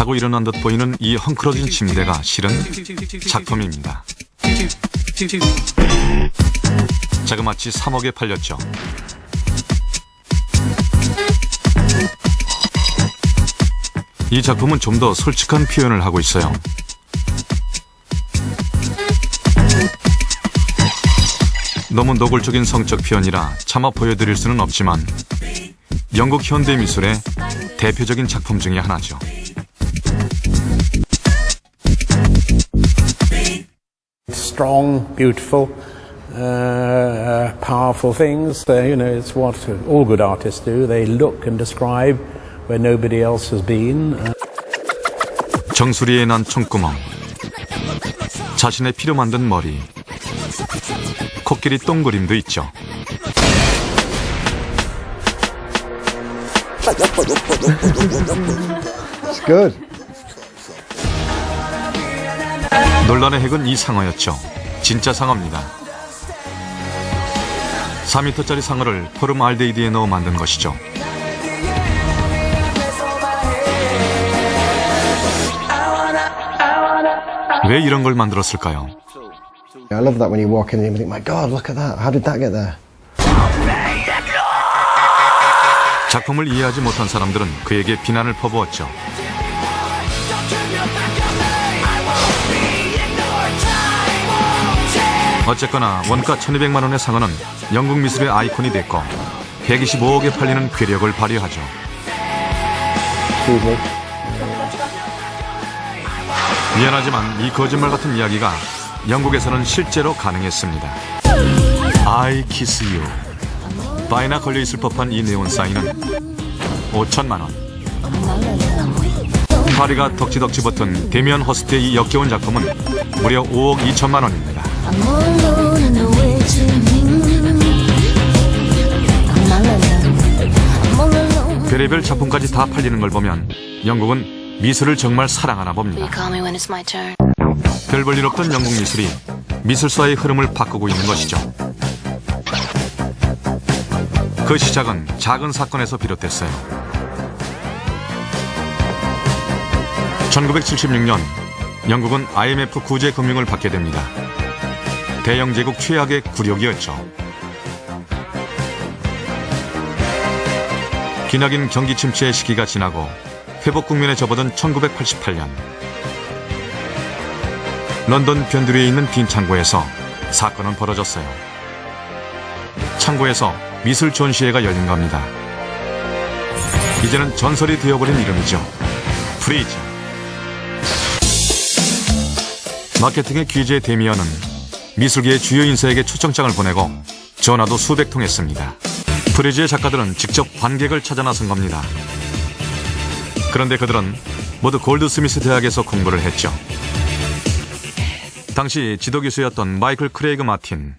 자고 일어난 듯 보이는 이 헝클어진 침대가 실은 작품입니다. 자그마치 3억에 팔렸죠. 이 작품은 좀 더 솔직한 표현을 하고 있어요. 너무 노골적인 성적 표현이라 차마 보여드릴 수는 없지만 영국 현대 미술의 대표적인 작품 중에 하나죠. Strong, beautiful, uh, powerful things. Uh, you know, it's what all good artists do. They look and describe where nobody else has been. Uh, 정수리에 난 총구멍, 자신의 피로 만든 머리, 코끼리 똥그림도 있죠. It's good. 논란의 핵은 이 상어였죠. 진짜 상어입니다. 4m짜리 상어를 포름 알데히드에 넣어 만든 것이죠. 왜 이런 걸 만들었을까요? I love that when you walk in and you think, my God, look at that. How did that get there? 작품을 이해하지 못한 사람들은 그에게 비난을 퍼부었죠. 어쨌거나 원가 1200만 원의 상어는 영국 미술의 아이콘이 됐고 125억에 팔리는 괴력을 발휘하죠. 미안하지만 이 거짓말 같은 이야기가 영국에서는 실제로 가능했습니다. I kiss you. 바이나 걸려 있을 법한 이 네온 사인은 5천만 원. 파리가 덕지덕지 붙은 데미안 허스트의 이 역겨운 작품은 무려 5억 2천만 원입니다. 별의별 작품까지 다 팔리는 걸 보면 영국은 미술을 정말 사랑하나 봅니다. 별 볼 일 없던 영국 미술이 미술사의 흐름을 바꾸고 있는 것이죠. 그 시작은 작은 사건에서 비롯됐어요. 1976년 영국은 IMF 구제 금융을 받게 됩니다. 대영 제국 최악의 굴욕이었죠. 기나긴 경기 침체의 시기가 지나고 회복 국면에 접어든 1988년 런던 변두리에 있는 빈 창고에서 사건은 벌어졌어요. 창고에서 미술 전시회가 열린 겁니다. 이제는 전설이 되어버린 이름이죠. 프리즈. 마케팅의 귀재 데미언은 미술계의 주요 인사에게 초청장을 보내고 전화도 수백 통 했습니다. 프리즈의 작가들은 직접 관객을 찾아 나선 겁니다. 그런데 그들은 모두 골드스미스 대학에서 공부를 했죠. 당시 지도교수였던 마이클 크레이그 마틴.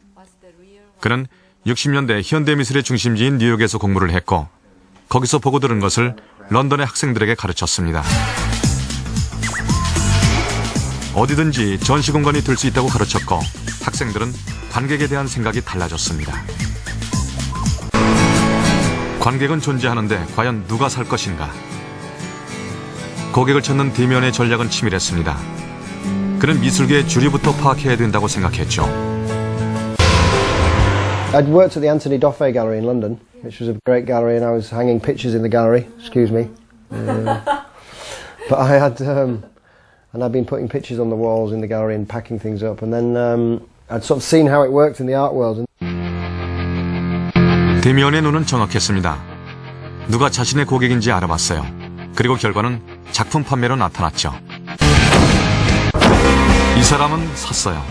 그는 60년대 현대미술의 중심지인 뉴욕에서 공부를 했고 거기서 보고 들은 것을 런던의 학생들에게 가르쳤습니다. 어디든지 전시 공간이 될 수 있다고 가르쳤고 학생들은 관객에 대한 생각이 달라졌습니다. 관객은 존재하는데 과연 누가 살 것인가? 고객을 찾는 대면의 전략은 치밀했습니다. 그는 미술계의 주류부터 파악해야 된다고 생각했죠. I'd worked at the Anthony Doffey Gallery in London, which was a great gallery, and I was hanging pictures in the gallery. Excuse me. Uh, but I had, um, and I'd been putting pictures on the walls in the gallery and packing things up, and then um, I'd sort of seen how it worked in the art world. 데미언의 눈은 정확했습니다. 누가 자신의 고객인지 알아봤어요. 그리고 결과는 작품 판매로 나타났죠. 이 사람은 샀어요.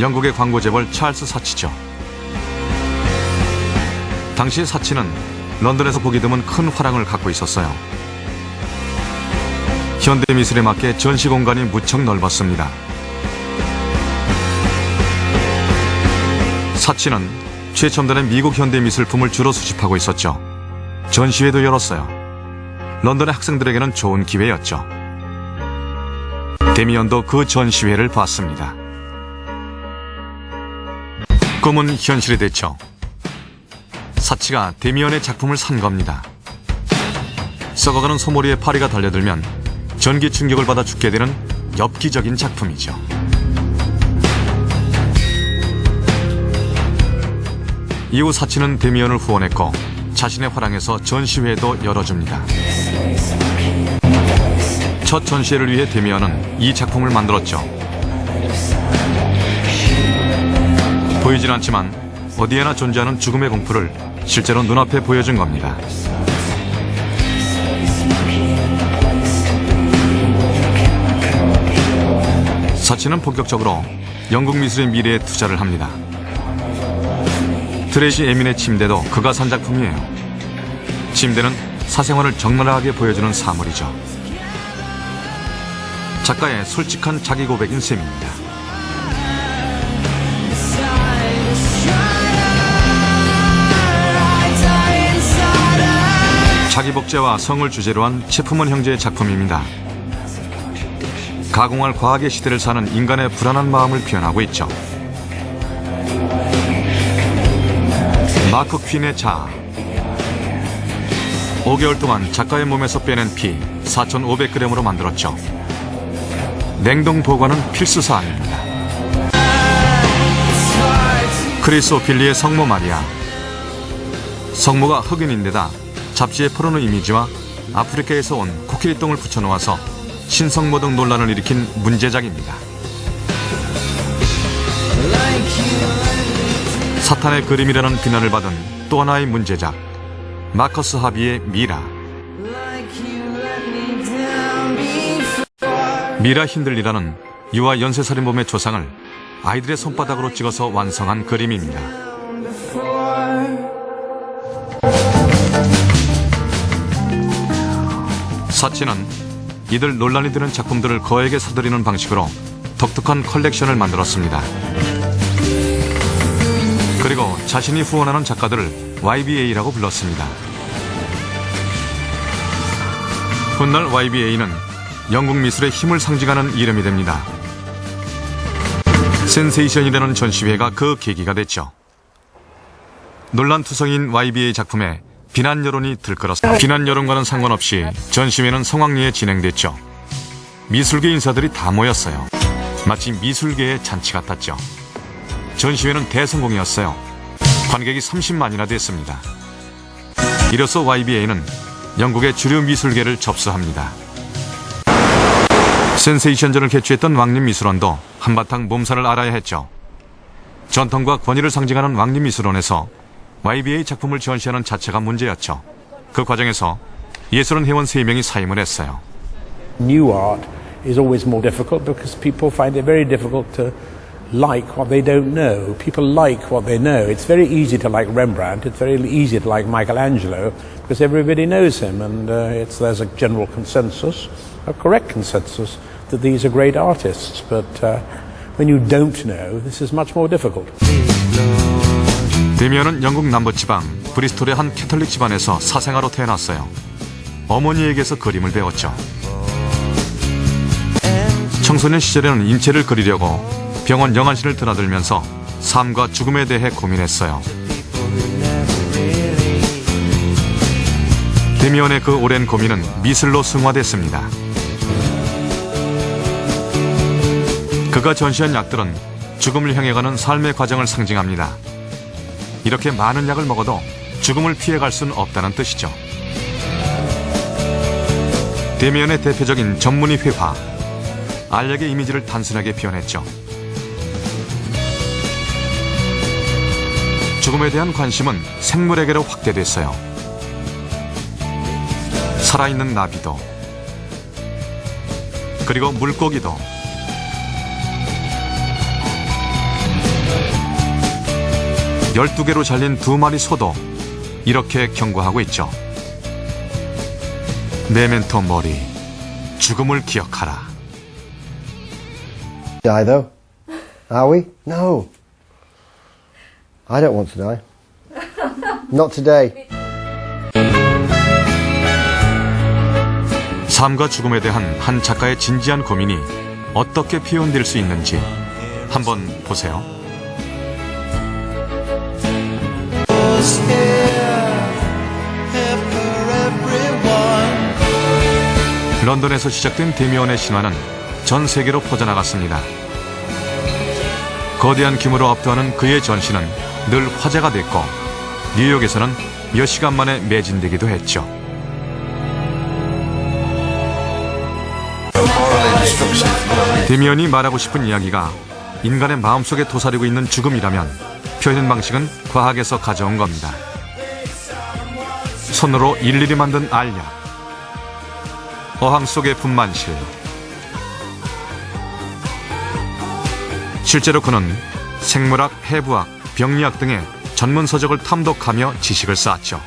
영국의 광고 재벌 찰스 사치죠. 당시 사치는 런던에서 보기 드문 큰 화랑을 갖고 있었어요. 현대 미술에 맞게 전시 공간이 무척 넓었습니다. 사치는 최첨단의 미국 현대 미술품을 주로 수집하고 있었죠. 전시회도 열었어요. 런던의 학생들에게는 좋은 기회였죠. 데미언도 그 전시회를 봤습니다. 꿈은 현실이 됐죠. 사치가 데미언의 작품을 산 겁니다. 썩어가는 소머리에 파리가 달려들면 전기 충격을 받아 죽게 되는 엽기적인 작품이죠. 이후 사치는 데미언을 후원했고 자신의 화랑에서 전시회도 열어줍니다. 첫 전시회를 위해 데미언은 이 작품을 만들었죠. 보이진 않지만 어디에나 존재하는 죽음의 공포를 실제로 눈앞에 보여준 겁니다. 사치는 본격적으로 영국 미술의 미래에 투자를 합니다. 트레이시 에민의 침대도 그가 산 작품이에요. 침대는 사생활을 적나라하게 보여주는 사물이죠. 작가의 솔직한 자기 고백인 셈입니다. 자기 복제와 성을 주제로 한 체프먼 형제의 작품입니다. 가공할 과학의 시대를 사는 인간의 불안한 마음을 표현하고 있죠. 마크 퀸의 자. 5개월 동안 작가의 몸에서 빼낸 피 4,500g으로 만들었죠. 냉동 보관은 필수 사항입니다. 크리스 오필리의 성모 마리아. 성모가 흑인인데다 잡지의 포르노 이미지와 아프리카에서 온 코끼리 똥을 붙여놓아서 신성모 등 논란을 일으킨 문제작입니다. 사탄의 그림이라는 비난을 받은 또 하나의 문제작 마커스 하비의 미라 미라 힌들리라는 유아 연쇄살인범의 조상을 아이들의 손바닥으로 찍어서 완성한 그림입니다. 사치는 이들 논란이 되는 작품들을 거액에 사들이는 방식으로 독특한 컬렉션을 만들었습니다. 그리고 자신이 후원하는 작가들을 YBA라고 불렀습니다. 훗날 YBA는 영국 미술의 힘을 상징하는 이름이 됩니다. 센세이션이라는 전시회가 그 계기가 됐죠. 논란투성인 YBA 작품에 비난 여론이 들끓었습니다. 비난 여론과는 상관없이 전시회는 성황리에 진행됐죠. 미술계 인사들이 다 모였어요. 마치 미술계의 잔치 같았죠. 전시회는 대성공이었어요. 관객이 30만이나 됐습니다. 이로써 YBA는 영국의 주류 미술계를 접수합니다. 센세이션전을 개최했던 왕립미술원도 한바탕 몸살을 알아야 했죠. 전통과 권위를 상징하는 왕립미술원에서 YBA 작품을 전시하는 자체가 문제였죠. 그 과정에서 예술원 회원 3명이 사임을 했어요. New art is always more difficult because people find it very difficult to like what they don't know. People like what they know. It's very easy to like Rembrandt. It's very easy to like Michelangelo because everybody knows him, and uh, it's, there's a general consensus, a correct consensus, that these are great artists. But uh, when you don't know, this is much more difficult. 데미언은 영국 남부지방 브리스톨의 한 캐톨릭 집안에서 사생아로 태어났어요. 어머니에게서 그림을 배웠죠. 청소년 시절에는 인체를 그리려고 병원 영안실을 드나들면서 삶과 죽음에 대해 고민했어요. 데미언의 그 오랜 고민은 미술로 승화됐습니다. 그가 전시한 약들은 죽음을 향해 가는 삶의 과정을 상징합니다. 이렇게 많은 약을 먹어도 죽음을 피해갈 수는 없다는 뜻이죠. 데미언의 대표적인 전문의 회화, 알약의 이미지를 단순하게 표현했죠. 죽음에 대한 관심은 생물에게로 확대됐어요. 살아있는 나비도, 그리고 물고기도, 열두 개로 잘린 두 마리 소도 이렇게 경고하고 있죠. 메멘토 머리, 죽음을 기억하라. Die though? Are we? No. I don't want to die. Not today. 삶과 죽음에 대한 한 작가의 진지한 고민이 어떻게 표현될 수 있는지 한번 보세요. 런던에서 시작된 데미언의 신화는 전 세계로 퍼져나갔습니다. 거대한 규모로 압도하는 그의 전시는 늘 화제가 됐고 뉴욕에서는 몇 시간 만에 매진되기도 했죠. 데미언이 말하고 싶은 이야기가 인간의 마음속에 도사리고 있는 죽음이라면 표현 방식은 과학에서 가져온 겁니다. 손으로 일일이 만든 알약, 어항 속의 분만실. 실제로 그는 생물학, 해부학, 병리학 등의 전문 서적을 탐독하며 지식을 쌓았죠.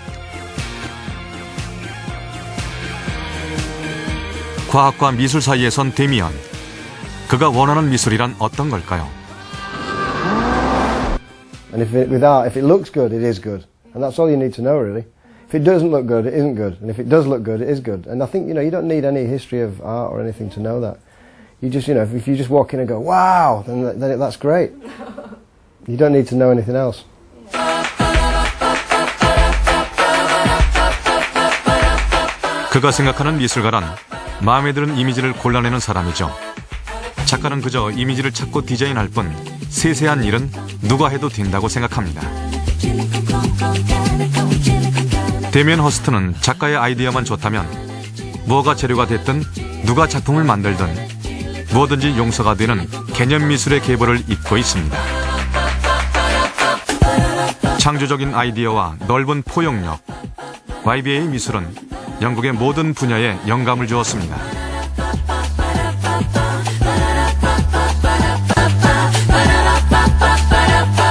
과학과 미술 사이에선 데미안. 그가 원하는 미술이란 어떤 걸까요? And if it, with art, if it looks good, it is good. And that's all you need to know, really. If it doesn't look good, it isn't good. And if it does look good, it is good. And I think, you know, you don't need any history of art or anything to know that. You just, you know, if, if you just walk in and go, wow, then, that- then it, that's great. You don't need to know anything else. 그가 생각하는 미술가란 마음에 드는 이미지를 골라내는 사람이죠. 작가는 그저 이미지를 찾고 디자인할 뿐 세세한 일은 누가 해도 된다고 생각합니다. 데미안 허스트는 작가의 아이디어만 좋다면 뭐가 재료가 됐든 누가 작품을 만들든 뭐든지 용서가 되는 개념 미술의 계보를 잇고 있습니다. 창조적인 아이디어와 넓은 포용력, YBA의 미술은 영국의 모든 분야에 영감을 주었습니다.